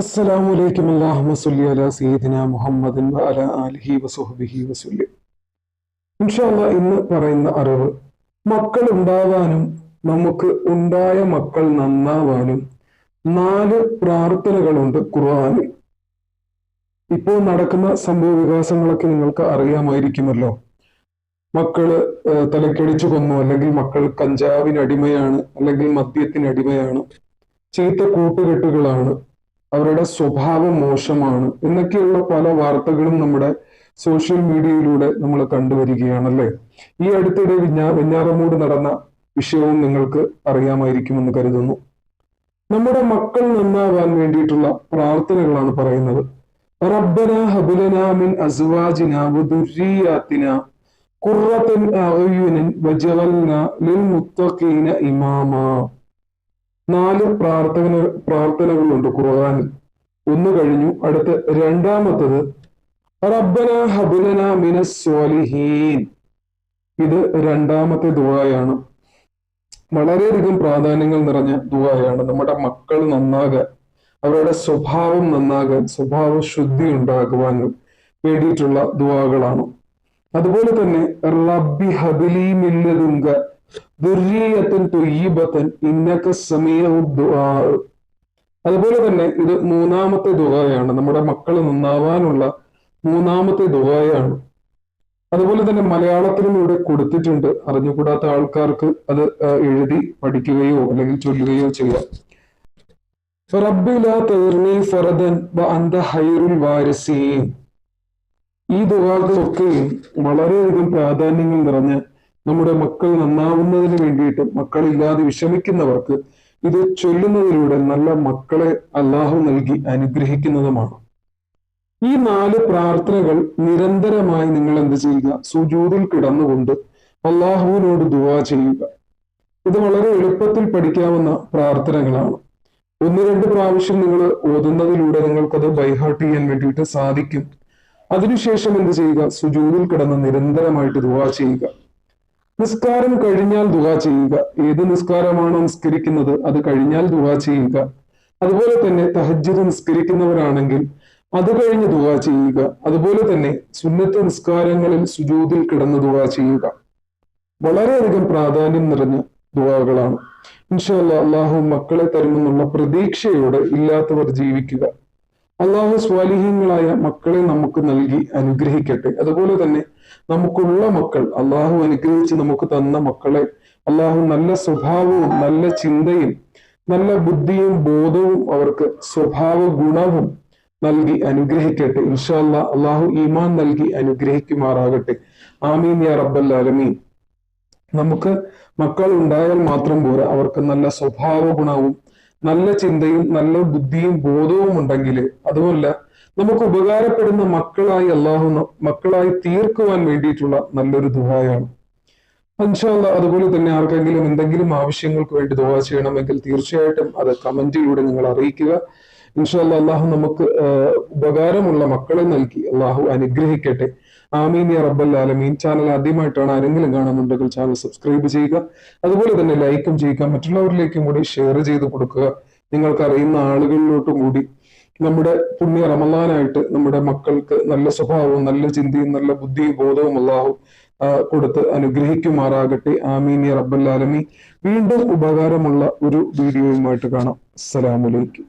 അസ്സലാമു അലൈക്കും അല്ലാഹുമ്മ സ്വല്ലി അലാ സയ്യിദിന മുഹമ്മദിൻ ഇന്ന് പറയുന്ന അറിവ് മക്കൾ ഉണ്ടാവാനും നമുക്ക് ഉണ്ടായ മക്കൾ നന്നാവാനും നാല് പ്രാർത്ഥനകളുണ്ട് ഖുർആനിൽ. ഇപ്പോൾ നടക്കുന്ന സംഭവ വികാസങ്ങളൊക്കെ നിങ്ങൾക്ക് അറിയാമായിരിക്കുമല്ലോ. മക്കൾ തലക്കടിച്ചു കൊന്നു അല്ലെങ്കിൽ മക്കൾ കഞ്ചാവിന് അടിമയാണ് അല്ലെങ്കിൽ മദ്യത്തിന് അടിമയാണ് ചീത്ത കൂട്ടുകെട്ടുകളാണ്. അവരുടെ സ്വഭാവം മോശമാണ് എന്നൊക്കെയുള്ള പല വാർത്തകളും നമ്മുടെ സോഷ്യൽ മീഡിയയിലൂടെ നമ്മൾ കണ്ടുവരികയാണല്ലേ? ഈ അടുത്തിടെ വിഞ്ഞാ വെഞ്ഞാറമൂട് നടന്ന വിഷയവും നിങ്ങൾക്ക് അറിയാമായിരിക്കുമെന്ന് കരുതുന്നു. നമ്മുടെ മക്കൾ നന്നാവാൻ വേണ്ടിയിട്ടുള്ള പ്രാർത്ഥനകളാണ് പറയുന്നത്. ഹബുലന മിൻ മുത്തഖീന ഇമാമാ. നാല് പ്രാർത്ഥന പ്രാർത്ഥനകളുണ്ട് ഖുർആാനിൽ. ഒന്ന് കഴിഞ്ഞു അടുത്ത രണ്ടാമത്തത് റബ്ബന ഹബുലന മിനസ് സ്വാലിഹീൻ. ഇത് രണ്ടാമത്തെ ദുആയാണ്. വളരെയധികം പ്രാധാന്യങ്ങൾ നിറഞ്ഞ ദുആയാണ്. നമ്മുടെ മക്കൾ നന്നാകാൻ അവരുടെ സ്വഭാവം നന്നാകാൻ സ്വഭാവ ശുദ്ധി ഉണ്ടാകുവാൻ വേണ്ടിയിട്ടുള്ള ദുആകളാണ്. അതുപോലെ തന്നെ റബ്ബി ഹബിലി മില്ലതുങ്ക ദുർരിയത്തൻ തൊയ്യബത്തൻ ഇന്നക സമീഉ ദുആ അതുപോലെ തന്നെ ഇത് മൂന്നാമത്തെ ദുആയാണ്. നമ്മുടെ മക്കൾ നന്നാവാനുള്ള മൂന്നാമത്തെ ദുആയാണ്. അതുപോലെ തന്നെ മലയാളത്തിലും ഇവിടെ കൊടുത്തിട്ടുണ്ട്. അറിഞ്ഞുകൂടാത്ത ആൾക്കാർക്ക് അത് എഴുതി പഠിക്കുകയോ അല്ലെങ്കിൽ ചൊല്ലുകയോ ചെയ്യാം. ഈ ദുആകളൊക്കെയും വളരെയധികം പ്രാധാന്യങ്ങൾ നിറഞ്ഞ നമ്മുടെ മക്കൾ നന്നാവുന്നതിന് വേണ്ടിയിട്ട് മക്കളില്ലാതെ വിഷമിക്കുന്നവർക്ക് ഇത് ചൊല്ലുന്നതിലൂടെ നല്ല മക്കളെ അള്ളാഹു നൽകി അനുഗ്രഹിക്കുന്നതുമാണ്. ഈ നാല് പ്രാർത്ഥനകൾ നിരന്തരമായി നിങ്ങൾ എന്ത് ചെയ്യുക? സുജൂതിൽ കിടന്നുകൊണ്ട് അള്ളാഹുവിനോട് ദുവാ ചെയ്യുക. ഇത് വളരെ എളുപ്പത്തിൽ പഠിക്കാവുന്ന പ്രാർത്ഥനകളാണ്. ഒന്ന് രണ്ട് പ്രാവശ്യം നിങ്ങൾ ഓതുന്നതിലൂടെ നിങ്ങൾക്കത് ബൈഹാർട്ട് ചെയ്യാൻ വേണ്ടിയിട്ട് സാധിക്കും. അതിനുശേഷം എന്ത് ചെയ്യുക? സുജൂതിൽ കിടന്ന് നിരന്തരമായിട്ട് ദുവാ ചെയ്യുക. നിസ്കാരം കഴിഞ്ഞാൽ ദുവാ ചെയ്യുക. ഏത് നിസ്കാരമാണോ നിസ്കരിക്കുന്നത് അത് കഴിഞ്ഞാൽ ദുവാ ചെയ്യുക. അതുപോലെ തന്നെ തഹജ്ജുദ് നിസ്കരിക്കുന്നവരാണെങ്കിൽ അത് കഴിഞ്ഞ് ദുവാ ചെയ്യുക. അതുപോലെ തന്നെ സുന്നത്ത് നിസ്കാരങ്ങളിൽ സുജൂതിൽ കിടന്ന് ദുവാ ചെയ്യുക. വളരെയധികം പ്രാധാന്യം നിറഞ്ഞ ദുവാകളാണ് ഇൻഷാല്ല അള്ളാഹു മക്കളെ തരുമെന്നുള്ള പ്രതീക്ഷയോടെ ഇല്ലാത്തവർ ജീവിക്കുക. അള്ളാഹു സ്വാലിഹ്യങ്ങളായ മക്കളെ നമുക്ക് നൽകി അനുഗ്രഹിക്കട്ടെ. അതുപോലെ തന്നെ നമുക്കുള്ള മക്കൾ അള്ളാഹു അനുഗ്രഹിച്ച് നമുക്ക് തന്ന മക്കളെ അള്ളാഹു നല്ല സ്വഭാവവും നല്ല ചിന്തയും നല്ല ബുദ്ധിയും ബോധവും അവർക്ക് സ്വഭാവ ഗുണവും നൽകി അനുഗ്രഹിക്കട്ടെ. ഇൻഷാല്ല അള്ളാഹു ഈമാൻ നൽകി അനുഗ്രഹിക്കുമാറാകട്ടെ. ആമീൻ യാ റബ്ബൽ ആലമീൻ. നമുക്ക് മക്കൾ ഉണ്ടായാൽ മാത്രം പോരാ അവർക്ക് നല്ല സ്വഭാവ ഗുണവും നല്ല ചിന്തയും നല്ല ബുദ്ധിയും ബോധവും ഉണ്ടെങ്കിൽ അതുമല്ല നമുക്ക് ഉപകാരപ്പെടുന്ന മക്കളായി അള്ളാഹു മക്കളായി തീർക്കുവാൻ വേണ്ടിയിട്ടുള്ള നല്ലൊരു ദുഹായാണ് അൻഷാല്ല അതുപോലെ തന്നെ ആർക്കെങ്കിലും എന്തെങ്കിലും ആവശ്യങ്ങൾക്ക് വേണ്ടി ദുവാ ചെയ്യണമെങ്കിൽ തീർച്ചയായിട്ടും അത് കമന്റിലൂടെ നിങ്ങൾ അറിയിക്കുക. ഇൻഷാല്ല അള്ളാഹു നമുക്ക് ഉപകാരമുള്ള മക്കളെ നൽകി അള്ളാഹു അനുഗ്രഹിക്കട്ടെ. ആമീൻ യാ റബ്ബൽ ആലമീൻ. ചാനൽ ആദ്യമായിട്ടാണ് ആരെങ്കിലും കാണുന്നുണ്ടെങ്കിൽ ചാനൽ സബ്സ്ക്രൈബ് ചെയ്യുക. അതുപോലെ തന്നെ ലൈക്കും ചെയ്യുക. മറ്റുള്ളവരിലേക്കും കൂടി ഷെയർ ചെയ്ത് കൊടുക്കുക. നിങ്ങൾക്ക് അറിയുന്ന ആളുകളിലോട്ടും കൂടി നമ്മുടെ പുണ്യ റമലാനായിട്ട് നമ്മുടെ മക്കൾക്ക് നല്ല സ്വഭാവവും നല്ല ചിന്തയും നല്ല ബുദ്ധിയും ബോധവും അള്ളാഹു കൊടുത്ത് അനുഗ്രഹിക്കുമാറാകട്ടെ. ആമീൻ റബ്ബൽ ആലമീൻ. വീണ്ടും ഉപകാരമുള്ള ഒരു വീഡിയോയുമായിട്ട് കാണാം. അസ്സലാമലൈക്കും